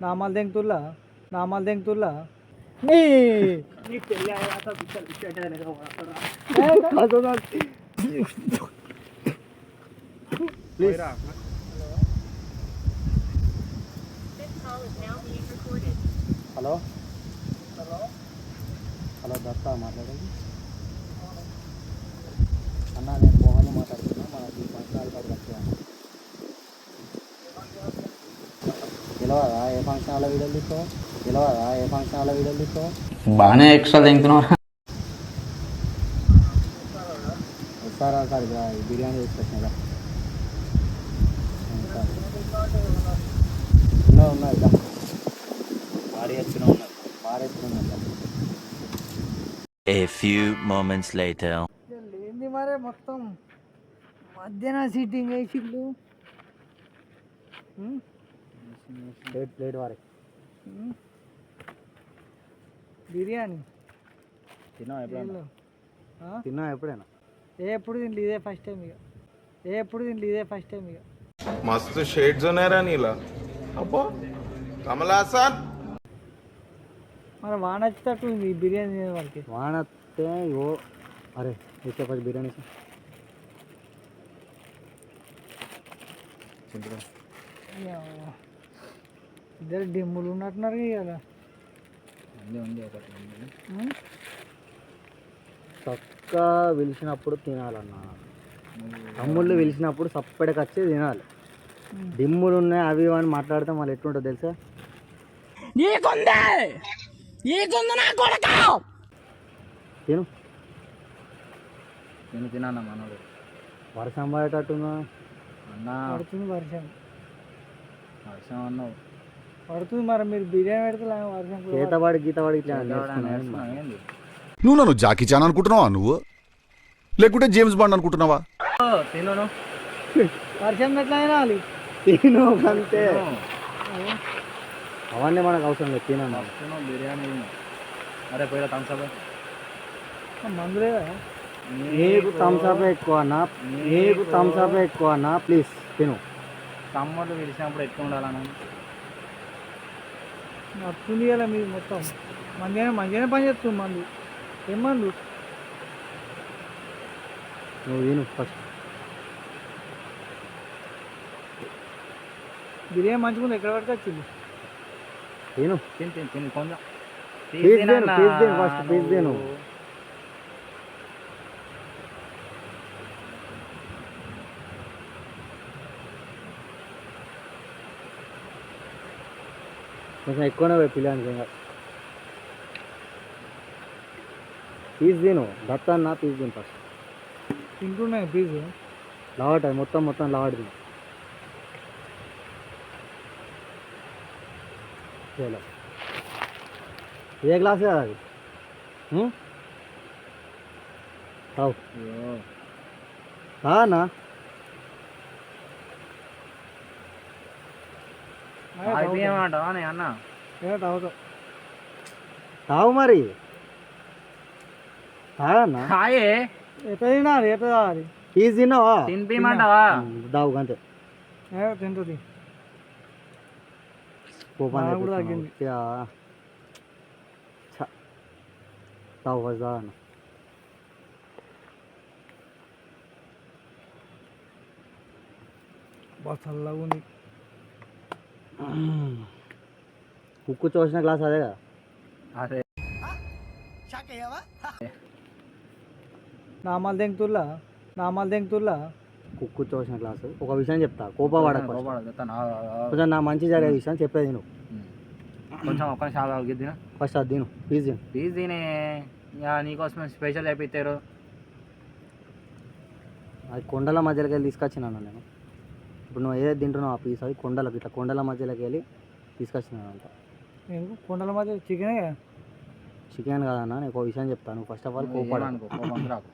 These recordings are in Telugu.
నామాలు దెంగుతుల్లా నామాలు దెంగుతుల్లా నీ! ప్లీజ్. హలో. హలో దత్త మాట్లాడేది అన్న నేను మోహన్ మాట్లాడుతున్నా. మనకి ఫంక్షన్ హాల్ కాడికి వచ్చాను గెలవదా ఏ ఫంక్షన్ హాల్లో వీడియోలు తీసుకో గెలవదా ఏ ఫంక్షన్ హాల్లో వీడియోలు తీసుకో బాగానే ఎక్స్ట్రా తింటున్నావు సార్ సార్ ఇక ఈ బిర్యానీ తీసుకొచ్చినా ఉన్నాయి ఉన్నాయి ఇక భారీ ఎత్తున ఉన్నది భారీ ఎత్తున ఉన్నది A few moments later. ఏంది మరే మొత్తం మధ్యాహ్నం సీటింగ్ వేసిళ్ళు ఉమ్, ప్లేట్ ప్లేట్ వారే బిర్యానీ. తిన్నా ఎప్పుడైనా తిన్నా ఎప్పుడైనా? ఏ ఎప్పుడు తిండి ఇదే ఫస్ట్ టైం ఇక ఏ ఎప్పుడు తిండి ఇదే ఫస్ట్ టైం ఇక మస్తు షేడ్స్ ఉన్నాయరా నీలా. అబ్బో కమలాసన్ మరి వాన వచ్చేటట్టు ఉంది ఈ బిర్యానీ తినే వాళ్ళకి. వాన వస్తే ఓ అరే ఇచ్చే పది బిర్యానీ చింతకాయ ఇద్దరు డిమ్ములు ఉన్నట్టున్నారు కదా చక్క పిలిచినప్పుడు తినాలన్న. తమ్ముళ్ళు పిలిచినప్పుడు సప్పటికి వచ్చి తినాలి. డిమ్ములు ఉన్నాయి అవి అని మాట్లాడితే మళ్ళీ ఎట్లుంటుందో తెలుసా? తిను. తిను తినన్న మనోడు. వర్షం పడేటట్టున్నా అన్న. పడుతుంది వర్షం. వర్షం అన్నావు. పడుతుంది మరి మీరు బిర్యానీ పెడితే కూడా గీతవాడి గీతవాడి ఇట్లా నువ్వు నన్ను జాకీ చాన్ అనుకుంటున్నావా నువ్వు? లేకుంటే జేమ్స్ బాండ్ అనుకుంటున్నావా? తిను వర్షం ఎట్లా అయినాలి తిను అంతే. అవన్నీ మనకు అవసరం లేదు తినన్నా తిను బిర్యానీ అరే పోయిరా థమ్స్అప్ మందు లేదా? నీకు థమ్స్అప్ ఎక్కువ అన్నా నీకు థమ్స్అప్ ఎక్కువ అన్నా ప్లీజ్ తిను. తమ్ముళ్ళు పిలిచినప్పుడు ఎట్లా ఉండాలన్న. నచ్చుంది కదా మీరు మొత్తం. మంచిగానే మంచిగానే పని చేస్తుంది మందు. ఏం మందు? నువ్వు ఫస్ట్ బిర్యానీ మంచిగా ఉంది ఎక్కడ పడితే వచ్చింది తిను. తిని. తిని కొంచెం Please తిను, please తిను, first please తిను. కొంచెం ఎక్కువనే పోయి పిల్లానికి ఇంకా పీస్ తిను దత్త అన్న పీస్ తిను ఫస్ట్ తింటున్నాయి ప్లీజ్ లావట్ అది మొత్తం మొత్తం లావట్ తిను చేయాలి ఏ గ్లాస్ కదా అది ఉం? తావు తా అన్న అయిపోయామంటావా నీ అన్న తాగుతాం తావు మరి. తాగన్నా? ఎట్లా ఎట్లా పీస్ తిన్నావా? తినిపిమంటావా దావు అంతే. తింటుంది. తావు ఫస్ట్ తాగు అన్న. బాగా చల్లగా ఉంది. కుక్కు చూసిన గ్లాస్ అదే కదా. అరే నామాలు దెంగుతుల్లా నామాలు దెంగుతుల్లా కుక్కు చూసిన గ్లాస్. ఒక విషయం చెప్తా ఆ- కొంచెం నా మంచి జరిగే విషయం చెప్పేది నువ్వు కొంచెం ఒక్క ఆగిద్దిన ఫస్ట్ అది తిను ప్లీజ్ తిను ప్లీజ్ తినే ఇక నీకోసం స్పెషల్ చేపిస్తారు అది కొండల మధ్యలోకి వెళ్ళి తీసుకొచ్చినాను నేను. ఇప్పుడు నువ్వు ఏదైతే తింటున్నావు ఆ పీస్ అది కొండలకు ఇట్లా కొండల మధ్యలోకి వెళ్ళి తీసుకొచ్చినాను అంట నేను కొండల మధ్య చికెనే కదా చికెన్ కాదన్న నేను ఒక విషయం చెప్తాను ఫస్ట్ ఆఫ్ ఆల్ కోపడ రాకు.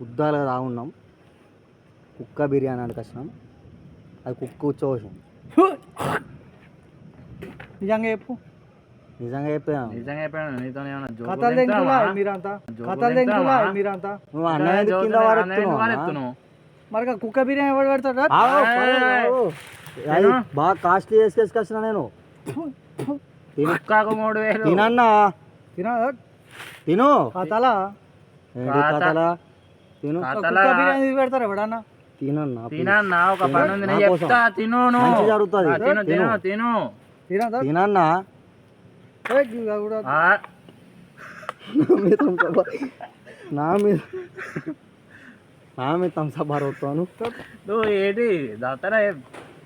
ఉద్దాలుగా తాగున్నాం కుక్క బిర్యానీ అంటే వచ్చినాం. అది కుక్క కూర్చోవచ్చు. నిజంగా చెప్పు. నిజంగా చెప్పాను? నిజంగా చెప్పాను నీతో ఏమన్నా మీరంతా? మీరంతా? నువ్వు అన్న కింద? వారెత్తున్నావు మరి కుక్క బిర్యానీ ఎవడు పెడతాడా? బాగా కాస్ట్లీ వేసుకొచ్చిన నేను. కుక్కకు మూడు వేలు. తినన్నా? తిన. తిను. కథలా తిను. కుక్క బిర్యానీ పెడతారు ఎవడన్నా? తినన్నా. తినన్నా ఒక పని ఉంది నేను. చెప్తా తిను జరుగుతుంది. తిను తిను. తిను. తినన్నా? కూడా ఆ, నా మీద థమ్సప్ అవుతాను నువ్వు ఏంటి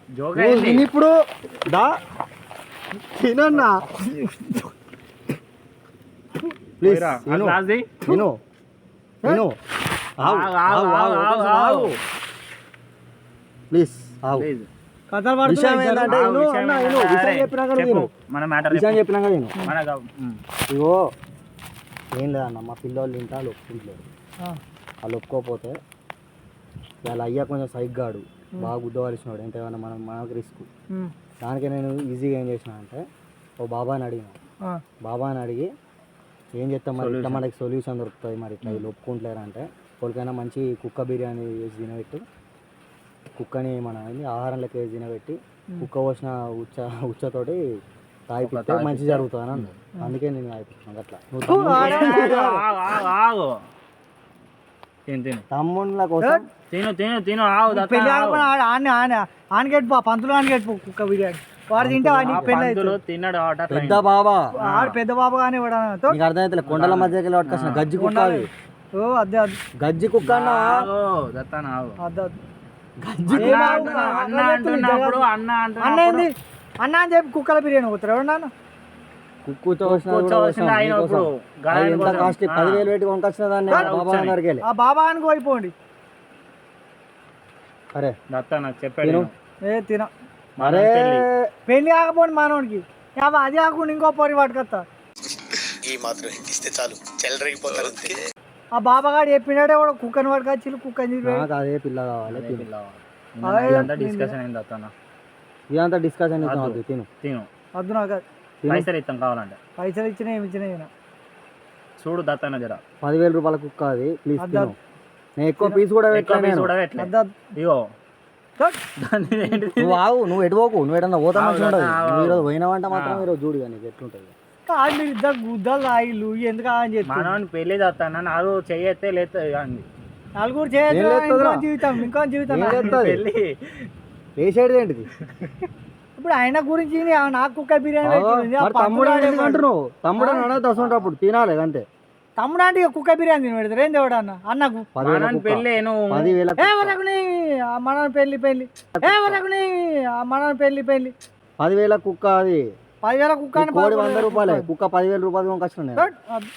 జోక్ అయింది తిని ఇప్పుడు దా తినన్నా. ప్లీజ్ ఆ తిను. తిను. Please please. నేను. ఇగో ఏం లేదన్న మా పిల్లోళ్ళు ఇంట్లో వాళ్ళు ఒప్పుకుంటలేరు వాళ్ళు వాళ్ళ అయ్యా కొంచెం సైగ్గాడు బాగా గుద్దవలసినాడు ఎంత ఏమన్నా మనం మనకు రిస్క్ దానికి నేను ఈజీగా ఏం చేసిన అంటే ఓ బాబాని అడిగిన. బాబాని అడిగి ఏం చేస్తాం మరి? ఇట్లా మనకి సొల్యూషన్ దొరుకుతుంది మరి ఇట్లా వీళ్ళు ఒప్పుకుంటలేరు? అంటే వాళ్ళకైనా మంచి కుక్క బిర్యానీ వేసి తినబెట్టి. కుక్కని మన ఆహారం లెక్క వేసి తినబెట్టి కుక్క పోసిన ఉచ్చ ఉచ్చతోటి తాగిపిస్తే మంచి జరుగుతుంది అని అన్నాడు అందుకే నేను తాగిపించాను అట్లా నువ్వు తమ్ముడు- ఆగు, ఆగు, ఆగు. తిను తిను తమ్ముళ్ళ కోసం తిను తిను తిను ఆవు పెళ్ళి పంతులు ఆనగెట్టు కుక్క బిర్యానీ. వాడు తింటే పెళ్ళి అవుతుంది తిన్నాడు పెద్ద బాబా. ఆడు పెద్ద బాబు కానీ వాడు నీకు అర్థమైతే కొండల మధ్యకి వెళ్ళి పట్టుకొచ్చిన గజ్జి కుక్క అది. ఓ అదే అదే గజ్జి కుక్క. అదే గజ్జి అంటున్నప్పుడు అన్న అని చెప్పి కుక్కల బిర్యానీ పోతారు ఎవరు నాన్న కుక్కుతో ఎంత కోసం. కాస్ట్. పదివేలు పెట్టి కొనుకొచ్చిన దాన్ని బాబా వెళ్ళి ఆ బాబా అని పోయిపోండి అరే. దత్త నాకు చెప్పాడు. ఏ తిన. అరే. పెళ్ళి కాకపోండి మానవుడికి అది కాకుండా ఇంకో పొరి పట్టుకొస్తా. ఈ మాత్రం ఇస్తే చాలు. చెల్లరగిపోతారు ఆ బాబాగాడు చెప్పినట్టే కూడా కుక్కని పట్టుకొచ్చి కుక్కని నాకు అదే పిల్ల కావాలి పిల్ల. డిస్కషన్ అయింది అన్న. ఇదంతా డిస్కషన్ తిను. తిను. వద్దు నాకు. పైసలు ఇస్తాం కావాలంటే పైసలు ఇచ్చినా ఏమి ఇచ్చినా ఈయన. చూడు దత్తన్న జర పదివేల రూపాయల కుక్క అది ప్లీజ్ అద్దా. నేను ఎక్కువ పీస్ కూడా ఎక్కువ పెట్టాను పీస్ నేను కూడా పెట్టలే వద్దు, వద్దు. ఇగో థట్. దాన్ని ఏంటిది? నువ్వు ఆవు నువ్వు ఎటుపోకు నువ్వు ఎటన్నా పోతా మంచిగా ఉండదు ఆవు, నువ్వు ఆవు. ఈరోజు పోయినావంటే మాత్రం ఆ. ఈరోజు చూడు ఇక నీకు ఎట్లుంటుంది కాదు మీరు ఇద్దరు గుద్దలు తాగిళ్ళు ఎందుకు అని చెప్పి మనోని పెళ్ళి దత్తన్న నాలుగు చెయ్యతే లేదు అంది నలుగురు ఏం? ఇంకో జీవితం ఇంకో జీవితం ఏం? పెళ్ళి వేసేది ఏంటిది ఇప్పుడు ఆయన గురించి నీ- నాకు కుక్క బిర్యానీ తమ్ముడు. అంటున్నావు? తమ్ముడు అనదు అసలు తినాలి అంతే. తమ్ముడు అంటే ఇక కుక్క బిర్యానీ తిని పెడతారు ఏం దేవుడు అన్న? అన్నకు? పదివేల మనోని కుక్క. పెళ్ళి నువ్వు. పదివేల ఏ వరకు నీ ఆ మన పెళ్ళి పెళ్ళి ఏ వరకు నీ ఆ మన పెళ్ళి పెళ్ళి పదివేల కుక్క అది. పదివేల కుక్క కోడి వంద రూపాయలే. కుక్క. పదివేల రూపాయలు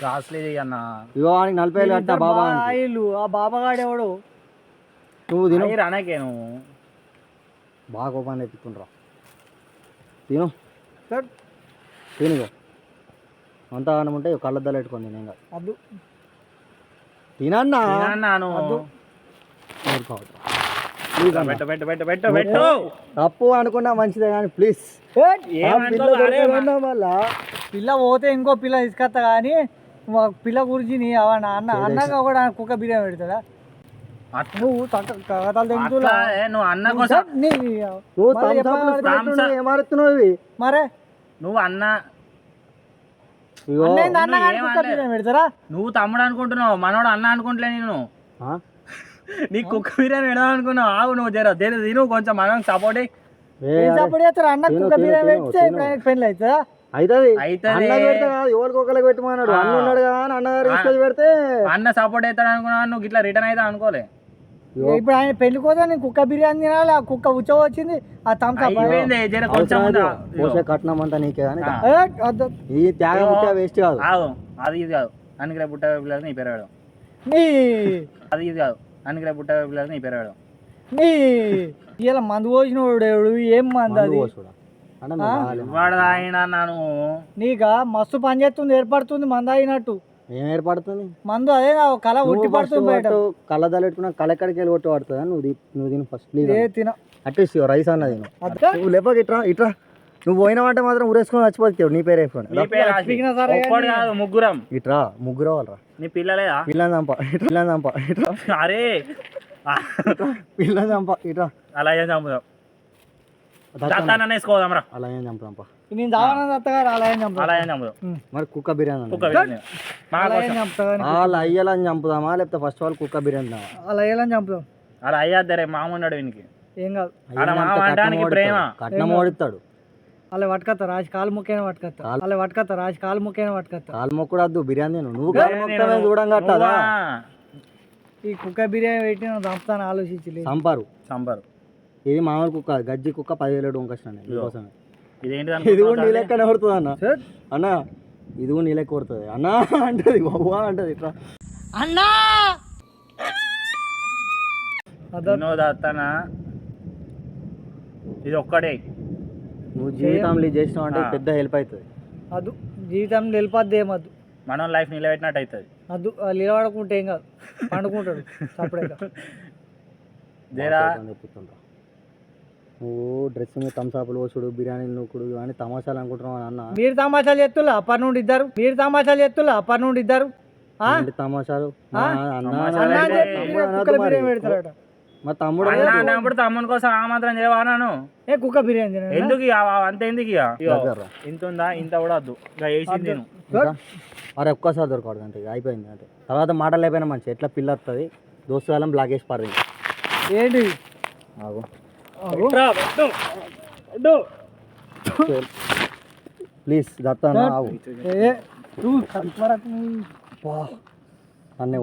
కాస్ట్లీ అన్న. ఇగో వానికి నలభై వేలు కట్టా బాబా ఆ బాబాగాడు ఎవడు నువ్వు తిను. అనకే నువ్వు. బాగా కోపాన్ని తెప్పించుకుంటారా. తిను. థట్. తిను ఇగో. అంతా అన్నం ఉంటే కళ్ళద్దాలు పెట్టుకోండి నేను ఇంకా. అద్దు. తినన్నా? తినన్నా నువ్వు వద్దు. ఊరుకోవద్దు. ప్లీజ్ అన్న. పెట్టు పెట్టు పెట్టు పెట్టు పెట్టు. తప్పు అనుకున్నా మంచిదే కానీ ప్లీజ్. వల్ల? పిల్ల పోతే ఇంకో పిల్ల తీసుకొస్తా కానీ మా పిల్ల గురించి నీ అవ నా అన్న అన్నగా కూడా కుక్క బిర్యానీ అట్లా- నువ్వు కథలు నువ్వు అన్న కోసం నువ్వు ఏమారుతున్నావు మరే. నువ్వు అన్న పెడతారా? తమ్ముడు అనుకుంటున్నావు మనోడు అన్న అనుకుంటలే నేను. ఆ? నీ కుక్క బిర్యానీ పెడదాం అనుకున్నావు ఆగు నువ్వు జర దేని తిను కొంచెం మనం సపోర్ట్ చేస్తారు? అన్న కుక్క బిర్యానీ పెడితే పెళ్ళి అవుతుందా? అవుతుంది ఎవరికి ఒకరికి పెట్టమన్నాడు. అన్న ఉన్నాడు కదా అని అన్న గారు తీసుకొచ్చి పెడితే అన్న సపోర్ట్ అవుతాడు అనుకున్నావు? నువ్వు ఇట్లా రిటర్న్ అయితే అనుకోలే. ఇప్పుడు ఆయన పెళ్ళి కోసం నేను కుక్క బిర్యానీ తినాలి ఆ కుక్క ఉచ్చ వచ్చింది ఆ. పోసే కట్నం అంతా నీకే కానీ. ఈ త్యాగం వేస్ట్ కాదు. అది ఇది కాదు. రేపు పుట్ట పిల్లలు నీ పేరు పెడదాం నీ అది ఇది కాదు. రేపు పుట్ట పిల్లలు నీ పేరు పెడదాం నీ ఇలా మందు పోసిన వాడు ఏం మంది అది. వాడు ఆయన నన్ను. నీక మస్తు పని చేస్తుంది ఏర్పడుతుంది మంద అయినట్టు ఏం ఏర్పడుతుంది? మందు అదే కళ ఉట్టి పడుతుంది బయట. కళ్ళద్దాలు పెట్టుకున్నా కళ్ళ ఎక్కడికి వెళ్ళి కొట్టి పడుతుంది? నువ్వు నువ్వు తిను ఫస్ట్ ప్లీజ్ ఏ తిన. అట్లీస్ట్ రైస్ అన్నది నేను అద్దా నువ్వు లేపక ఇట్రా ఇట్రా. నువ్వు పోయినావంటే మాత్రం ఊరేసుకొని చచ్చిపోతావు నీ పేరు కాదు ముగ్గురం. ఇట్రా ముగ్గురు వాళ్ళరా నీ పిల్లలేదా పిల్లని చంప ఇట్రా పిల్లని చంప ఇట్రా. అరే. పిల్లని చంప ఇట్రా. అలా ఏం చంపుదాం? అలా ఏం చంపుదాంపా నేను మరి కుక్క బిర్యానీ కుక్క బిర్యానీ. అలాగే చంపుతా చంపుదామా లేకపోతే ఫస్ట్ ఆల్ కుక్క బిర్యానీ వాళ్ళ చంపుదాం అలా అయ్యాద్దరే మామన్నాడు వీనికి. ఏం కాదు. మామడానికి కట్నం ఓడిస్తాడు. అలా పట్టుకొస్తా రాజు కాలు ముక్కైన పట్టుకొస్తా అలా పట్టుకొస్తా రాజు కాలు ముక్కైన పట్టుకొస్తా కాలు మొక్కడు బిర్యానీ నువ్వు చూడంగా ఈ కుక్క బిర్యానీ పెట్టి నేను చంపుతాను ఆలోచించలేదు. చంపారు. చంపారు. ఇది మామూలు కుక్క గజ్జి కుక్క పదివేలు డొంకొచ్చినాను మీకోసమే ఇది కూడా నీ లెక్కనే కొడుతుంది అన్న. అన్న ఇది కూడా నీ లెక్క కొడుతుంది. అన్న అంటది బాబా అంటది ఇట్లా. దత్తాన ఇది ఒక్కడే. నువ్వు జీవితంలో చేసినావు అంటే పెద్ద హెల్ప్ అవుతుంది. అదు జీవితం నిలిపద్దు ఏమద్దు మనం లైఫ్ నిలబెట్టినట్టు అవుతుంది. అద్దు నిలబడకుంటే ఏం కాదు. పండుకుంటాడు జరా. చెప్తుంటా నువ్వు డ్రెస్ మీద థమ్సాపులు పోసుడు బిర్యానీ నూకుడు ఇవన్నీ తమాషాలు అనుకుంటున్నావు అని అన్న మీరు తమాషాలు చేస్తున్నా అప్పటి నుండి ఇద్దరు. మీరు తమాషాలు చేస్తున్నా అప్పటి నుండి ఇద్దరు. ఆ? ఏంటి తమాషాలు? మా అన్న అని చెప్పి తమ్ముడు కుక్కల అనొద్దు మరి. బిర్యానీ పెడతారట. మా తమ్ముడు అన్న అన్నప్పుడు తమ్ముని కోసం ఆ మాత్రం చేయవా నన్ను ఏ కుక్క బిర్యానీ తిననా? ఎందుకు ఇక? ఆ- అంత ఎందుకు ఇక? ఇగో, దగ్గర. ఇంత ఉందా? ఇంత కూడా వద్దు. ఇక వేసింది నేను ఇంకా? అరే ఒక్కసారి దొరకదు అంతే ఇక అయిపోయింది అంతే. తర్వాత మాటలు అయిపోయినా మంచి ఎట్లా పిల్ల వస్తుంది దోస్తు వాళ్ళం బ్లాక్ వేసి పారు ఏంటి? ఆగు. ప్లీజ్ దత్త ఆవు అన్నీ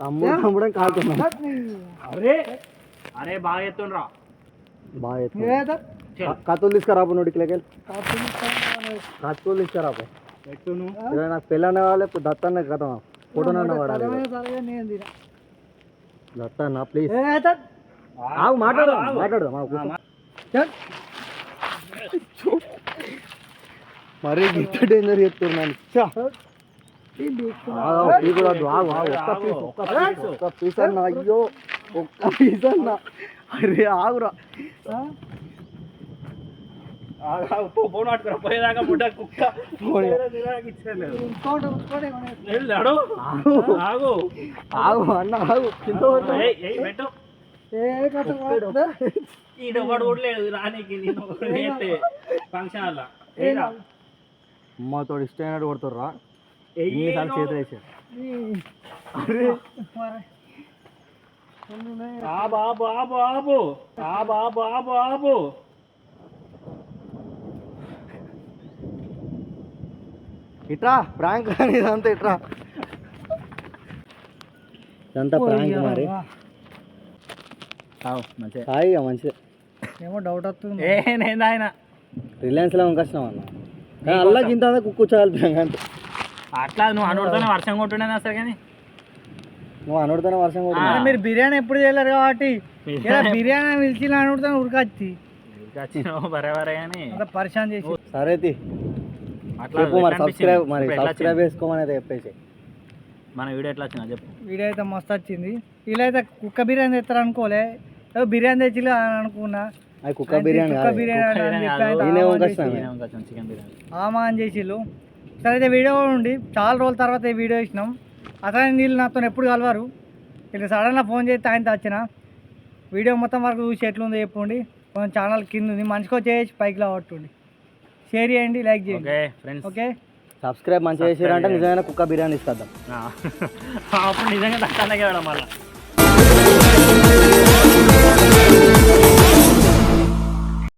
తమ్ముడు తమ్ముడే కాకుండా అరే అరే బాగా ఎత్తుండ్రా. బాగా ఎత్తు కథలు తీసుకురా. కత్తులు ఇచ్చారా నాకు పెళ్ళనే వాళ్ళు ఇప్పుడు దత్తన్న కదా ఫోటో నన్న వాడాలి దత్తన్న ప్లీజ్ ఆగు మాట్లాడు మాట్లాడు మరీ గిట్ట డేంజర్ చెప్తున్నాను ఒక్క అయ్యో ఒక్క పీస్ అన్న. అరే ఆగురా. పోనాటుకురా పోయేదాకా ముట్ట ఆగు. ఆగు. ఆగు కింద పెట్టు. ఈడ ఒకడు ఉండలేడు రానికి ఫంక్షన్ అలా అమ్మతో ఇష్టమైనట్టు కొడుతుర్రా ఎన్నిసార్లు చేతులు ఆ బాబు ఆ బాబు ఆ బాబు ఆ బాబు ఇట్రా ప్రాంక్ అని ఇదంతా ఇట్రా. ఇదంతా ప్రాంక్ మరి. హాయిగా మంచిది. ఏమో డౌట్ వస్తుంది ఏ నేను ఆయన? రిలయన్స్లో వంకొచ్చినాం అన్న. కానీ అల్లాకి ఇంత అంతా కుక్కు చాలిపోయాం అంతే. అట్లా నువ్వు అనుడుతోనే వర్షం కొట్టుండే అసలు కానీ? నువ్వు అనుడితేనే వర్షం కూడా మరి మీరు బిర్యానీ ఎప్పుడు చేయలేరు కాబట్టి. బిర్యానీ పిలిచి అనుకుంటాను ఉరకచ్చి. వచ్చినావు బరే బరే కానీ. అంత పరిశాన్ చేసి. సరే చెప్పు మరి సబ్స్క్రైబ్? మరి సబ్స్క్రైబ్ చేసుకోమని అయితే చెప్పేసి. మన వీడియో ఎట్లా వచ్చినా చెప్పు. వీడియో అయితే మస్తు వచ్చింది. వీళ్ళైతే కుక్క బిర్యానీ తెస్తారు అనుకోలే. ఏదో బిర్యానీ తెచ్చి అని అనుకున్నా. అది కుక్క బిర్యానీ కుక్క బిర్యానీ అని చెప్పి నేనే వంకొచ్చినా. చికెన్ బిర్యానీ. ఆమా అని చేసిళ్ళు సరే అయితే వీడియో కూడా ఉండి చాలా రోజుల తర్వాత ఈ వీడియో ఇచ్చినాం అతని నీళ్ళు నాతో ఎప్పుడు కలవారు. ఇట్లా సడన్గా ఫోన్ చేస్తే ఆయనతో వచ్చిన. వీడియో మొత్తం వరకు చూసి ఎట్లుందో చెప్పండి. కొంచెం ఛానల్ కింద ఉంది. మంచిగా చేసి పైకి లావట్టుండి షేర్ చేయండి లైక్ చేయండి. Okay friends. ఓకే? సబ్స్క్రైబ్ మంచిగా చేసిరంటే నిజమైన కుక్క బిర్యానీ ఇస్తాం. అప్పుడు నిజంగా దక్కాలకే మళ్ళీ.